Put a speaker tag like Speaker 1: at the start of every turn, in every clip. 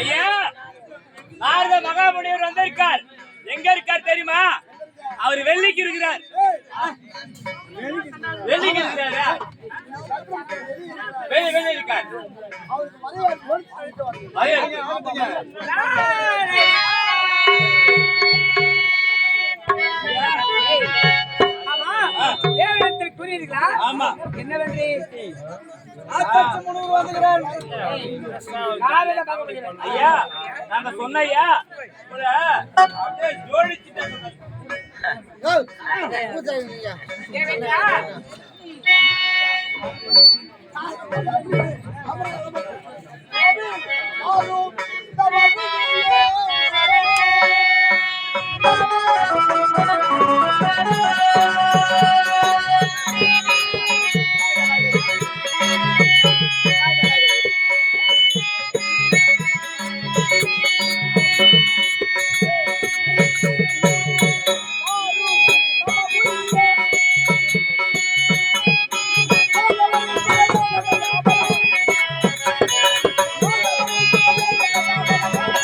Speaker 1: ஐயா நாரத மகாமுனிவர் வந்திருக்கார். எங்க இருக்கார் தெரியுமா? அவர் வெள்ளிக்கு இருக்கிறார். வெள்ளிக்கு இருக்கிறாரா? வெளி வெளி இருக்கார்.
Speaker 2: ஆமா. காவில பகவதி
Speaker 1: ஐயா நாங்க சொன்ன ஐயா.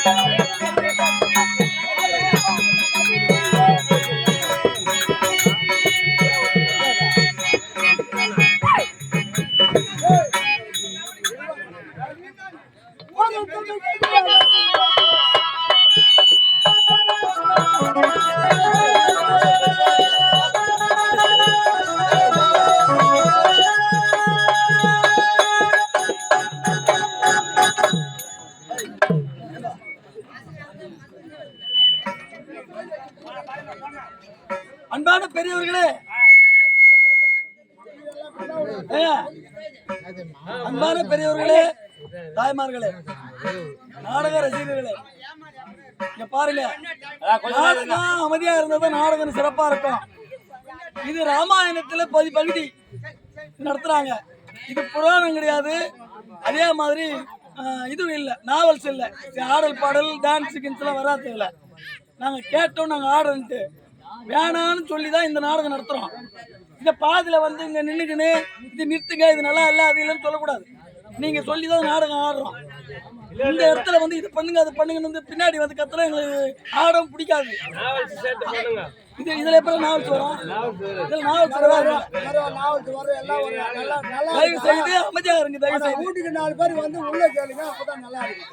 Speaker 1: Thank
Speaker 2: you.
Speaker 3: அன்பான பெரியவர்களே. அன்பான பெரியவர்களே தாய்மார்களே நாடக ரசிகர்களே இங்க பாருங்க. நாடகம் அமைதியா இருந்தது நாடகம் சிறப்பா இருக்கும். இது ராமாயணத்துல பதி பகுதி நடத்துறாங்க. இது புராணம் கிடையாது. அதே மாதிரி இதுவும் இல்லை நாவல்ஸ் இல்லை. ஆடல் பாடல் டான்ஸ் கின்ஸ்லாம் வராது இல்லை நாங்கள் கேட்டோம் நாங்கள் ஆடுறோன்ட்டு வேணான்னு சொல்லி தான் இந்த நாடகம் நடத்துகிறோம் இந்த பாதியில் வந்து இங்கே நின்றுக்கின்னு இது நிறுத்துங்க இது நல்லா இல்லை அது இல்லைன்னு சொல்லக்கூடாது. நீங்கள் சொல்லி தான் நாடகம் ஆடுறோம். இந்த இடத்துல வந்து இது பண்ணுங்க அது பண்ணுங்கன்னு வந்து பின்னாடி வந்து கத்துற எங்களுக்கு ஆடவும் பிடிக்காது. இது இதுல எப்படி நாவல்ஸ் வரும் இதுல நாவல்ஸ் வராது தயவு செய்து அமைதியா இருங்க தயவு செய்து.
Speaker 4: வீட்டுக்கு நாலு பேர் வந்து உள்ள கேளுங்க அப்பதான் நல்லா இருக்கும்.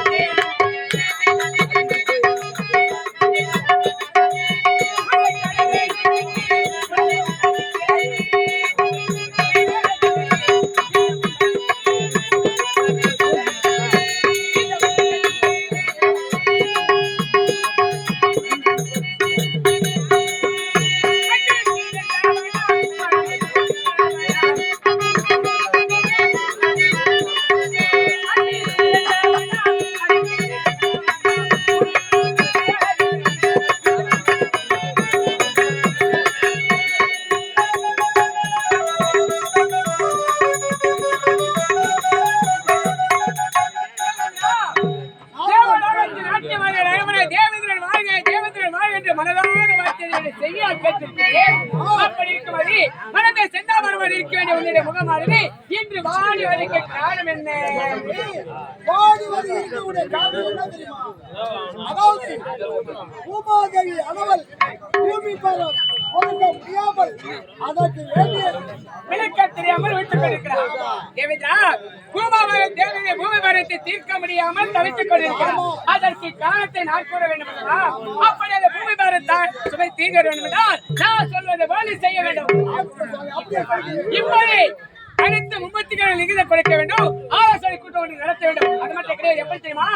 Speaker 2: மனதார வார்த்தைகளை செய்யால் பெற்றிருக்கிறேன். மனதை செந்தாமரமாக இருக்க வேண்டிய உன்னுடைய முகமானது இன்று வாடி வரைக்க காரணம் என்ன?
Speaker 4: காரணம் தெரியுமா? அதாவது பூமாதேவி அனவல் பூமி பரம் கொடுக்க முடியாமல் அதற்கு வேண்டிய
Speaker 2: விளக்க தெரியாமல் விட்டுக் கொண்டிருக்கிறார். தேவேந்திரா பூமாவை தேவையை பூமி மரத்தை தீர்க்க முடியாமல் தவித்துக் கொண்டிருக்கிறார். அதற்கு காரணத்தை நான் கூற வேண்டும்? அப்படி தீர்க்க வேண்டும் நான் சொல்வதை போலி செய்ய வேண்டும். இப்படி அனைத்து முப்பத்திகளை லிகித கொடுக்க வேண்டும். ஆலோசனை கூட்டம் ஒன்று நடத்த வேண்டும். அது மட்டும் கிடையாது எப்படி தெரியுமா?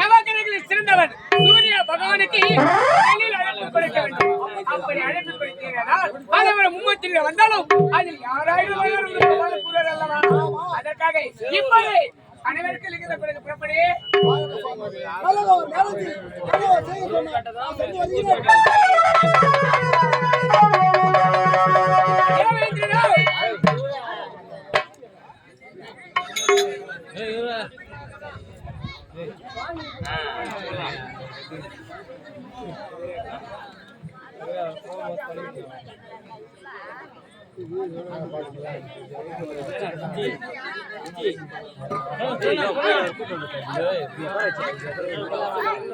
Speaker 2: நவகிரகங்களில் சிறந்தவன் சூரிய பகவானுக்கு அழைப்பு கொடுக்க வேண்டும். அப்படி அழைப்பு கொடுத்தீர்கள் அதவரை மும்மத்திகள் வந்தாலும் அதில் யாராயிரம் அல்லவா? அதற்காக இப்படி அனைவருக்கும் லிங்கத்தை பிறகு புறப்படி.
Speaker 4: Thank you. 地，地，对，对，对，
Speaker 2: 对。